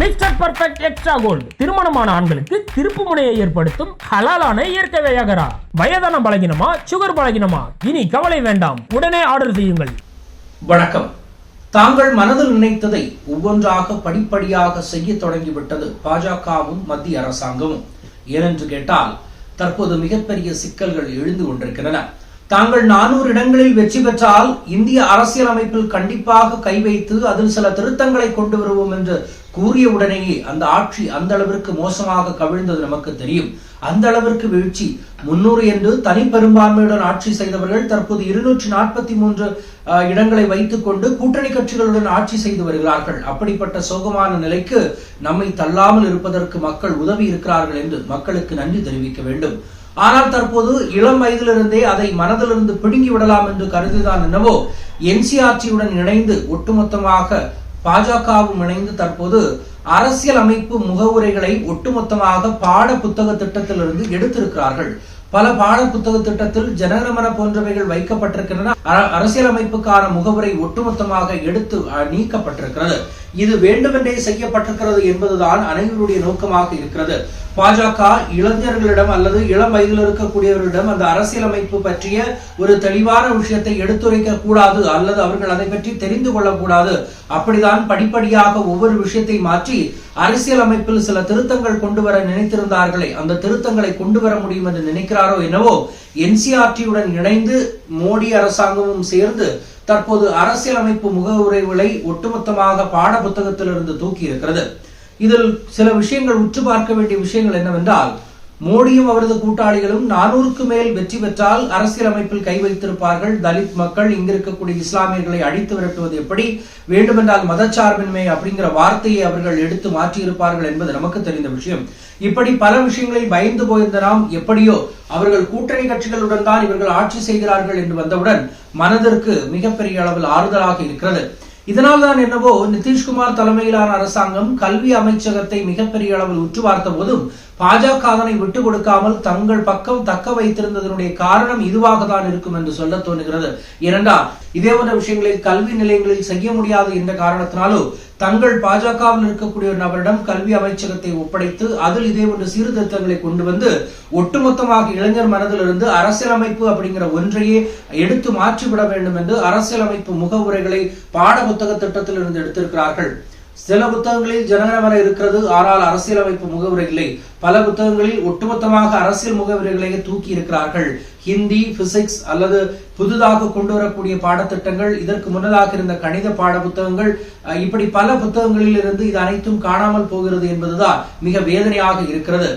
Mister perfect extra gold திருமணமான ஆண்களுக்கு திருப்பு முனையை ஏற்படுத்தும் ஹலாலான இயற்கை வியாகரா. வயதான பலகினமா சுகர் பலகினமா? இனி கவலை வேண்டாம். உடனே ஆர்டர் செய்யுங்கள். வணக்கம். தாங்கள் மனதில் நினைத்ததை ஒவ்வொன்றாக படிப்படியாக செய்ய தொடங்கிவிட்டது பாஜகவும் மத்திய அரசாங்கமும். ஏனென்று கேட்டால் தற்போது மிகப்பெரிய சிக்கல்கள் எழுந்து கொண்டிருக்கின்றன. தாங்கள் நானூறு இடங்களில் வெற்றி பெற்றால் இந்திய அரசியலமைப்பில் கண்டிப்பாக கை வைத்து அதில் சில திருத்தங்களை கொண்டு வருவோம் என்று கூறிய உடனேயே அந்த ஆட்சி அந்த அளவிற்கு மோசமாக கவிழ்ந்தது நமக்கு தெரியும். அந்த அளவிற்கு வீழ்ச்சி. முன்னூறு என்று தனி பெரும்பான்மையுடன் ஆட்சி செய்தவர்கள் தற்போது இருநூற்றி நாற்பத்தி மூன்று அஹ், இடங்களை வைத்துக் கொண்டு கூட்டணி கட்சிகளுடன் ஆட்சி செய்து வருகிறார்கள். அப்படிப்பட்ட சோகமான நிலைக்கு நம்மை தள்ளாமல் இருப்பதற்கு மக்கள் உதவி இருக்கிறார்கள் என்று மக்களுக்கு நன்றி தெரிவிக்க வேண்டும். ஆனால் தற்போது இளம் வயதிலிருந்தே அதை மனதிலிருந்து பிடுங்கி விடலாம் என்று கருதிதான் என்னவோ என்சிஆர்டியுடன் இணைந்து ஒட்டுமொத்தமாக பாஜகவும் இணைந்து தற்போது அரசியல் அமைப்பு முகவுரைகளை ஒட்டுமொத்தமாக பாட புத்தக திட்டத்திலிருந்து எடுத்திருக்கிறார்கள். பல பாட புத்தக திட்டத்தில் ஜனகணமன போன்றவைகள் வைக்கப்பட்டிருக்கின்றன. அரசியலமைப்புக்கான முகவரை ஒட்டுமொத்தமாக எடுத்து நீக்கப்பட்டிருக்கிறது. இது வேண்டுமென்றே செய்யப்பட்டிருக்கிறது என்பதுதான் அனைவருடைய நோக்கமாக இருக்கிறது. பாஜக இளைஞர்களிடம் அல்லது இளம் வயதில் இருக்கக்கூடியவர்களிடம் அந்த அரசியலமைப்பு பற்றிய ஒரு தெளிவான விஷயத்தை எடுத்துரைக்க கூடாது அல்லது அவர்கள் அதை பற்றி தெரிந்து கொள்ளக்கூடாது. அப்படிதான் படிப்படியாக ஒவ்வொரு விஷயத்தை மாற்றி அரசியலமைப்பில் சில திருத்தங்கள் கொண்டு வர நினைத்திருந்தார்களே அந்த திருத்தங்களை கொண்டு வர முடியும் என்று நினைக்கிறார் என்னவோ என்சிஆர்டியுடன் இணைந்து மோடி அரசாங்கமும் சேர்ந்து தற்போது அரசியலமைப்பு முகவுரைகளை ஒட்டுமொத்தமாக பாட புத்தகத்திலிருந்து தூக்கி இருக்கிறது இதில் சில விஷயங்கள் உற்று பார்க்க வேண்டிய விஷயங்கள் என்னவென்றால் மோடியும் அவரது கூட்டாளிகளும் நானூறுக்கு மேல் வெற்றி பெற்றால் அரசியலமைப்பில் கை வைத்திருப்பார்கள். தலித் மக்கள் இங்கிருக்கக்கூடிய இஸ்லாமியர்களை அழித்து விரட்டுவது எப்படி? வேண்டுமென்றால் மதச்சார்பின்மை அப்படிங்கிற வார்த்தையை அவர்கள் எடுத்து மாற்றியிருப்பார்கள் என்பது நமக்கு தெரிந்த விஷயம். இப்படி பல விஷயங்களில் பயந்து போயிருந்த நாம் எப்படியோ அவர்கள் கூட்டணி கட்சிகளுடன் தான் இவர்கள் ஆட்சி செய்கிறார்கள் என்று வந்தவுடன் மனதிற்கு மிகப்பெரிய அளவில் ஆறுதலாக இருக்கிறது. இதனால் தான் என்னவோ நிதிஷ்குமார் தலைமையிலான அரசாங்கம் கல்வி அமைச்சகத்தை மிகப்பெரிய அளவில் உற்று பார்த்த போதும் பாஜக அதனை விட்டுக் கொடுக்காமல் தங்கள் பக்கம் தக்க வைத்திருந்ததனுடைய காரணம் இதுவாக தான் இருக்கும் என்று சொல்ல தோணுகிறது ஏனென்றால் இதே போன்ற விஷயங்களில் கல்வி நிலையங்களில் செய்ய முடியாது என்ற காரணத்தினாலோ தங்கள் பாஜகவில் இருக்கக்கூடிய ஒரு நபரிடம் கல்வி அமைச்சகத்தை ஒப்படைத்து அதில் இதே போன்ற சீர்திருத்தங்களை கொண்டு வந்து ஒட்டுமொத்தமாக இளைஞர் மனதிலிருந்து அரசியலமைப்பு அப்படிங்கிற ஒன்றையே எடுத்து மாற்றிவிட வேண்டும் என்று அரசியலமைப்பு முகவுரைகளை பாட புத்தக திட்டத்தில் இருந்து எடுத்திருக்கிறார்கள். சில புத்தகங்களில் ஜனகணமன இருக்கிறது. ஆனால் அரசியலமைப்பு முகவுரை இல்லை பல புத்தகங்களில் ஒட்டுமொத்தமாக அரசியல் முகவுரைகளையே தூக்கி இருக்கிறார்கள். ஹிந்தி பிசிக்ஸ் அல்லது புதிதாக கொண்டு வரக்கூடிய பாடத்திட்டங்கள் இதற்கு முன்னதாக இருந்த கணித பாட புத்தகங்கள் இப்படி பல புத்தகங்களில் இருந்து இது அனைத்தும் காணாமல் போகிறது என்பதுதான் மிக வேதனையாக இருக்கிறது.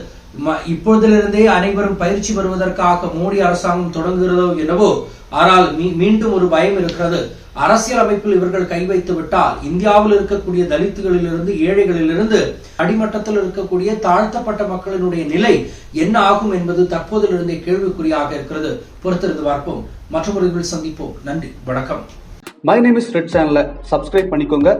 இப்பொழுதிலிருந்தே அனைவரும் பயிற்சி பெறுவதற்காக மோடி அரசாங்கம் தொடங்குகிறதோ என்னவோ ஆனால் மீண்டும் ஒரு பயம் இருக்கிறது. அரசியல் அமைப்பில் இவர்கள் கை வைத்து விட்டால் இந்தியாவில் இருக்கக்கூடிய தலித்துகளிலிருந்து ஏழைகளிலிருந்து அடிமட்டத்தில் இருக்கக்கூடிய தாழ்த்தப்பட்ட மக்களினுடைய நிலை என்ன ஆகும் என்பது தற்போதிலிருந்தே கேள்விக்குறியாக இருக்கிறது. பொறுத்திருந்து பார்ப்போம். மற்றொரு சந்திப்போம். நன்றி. வணக்கம். மை நேம் இஸ் ரெட் சேனலை சப்ஸ்கிரைப் பண்ணிக்கோங்க.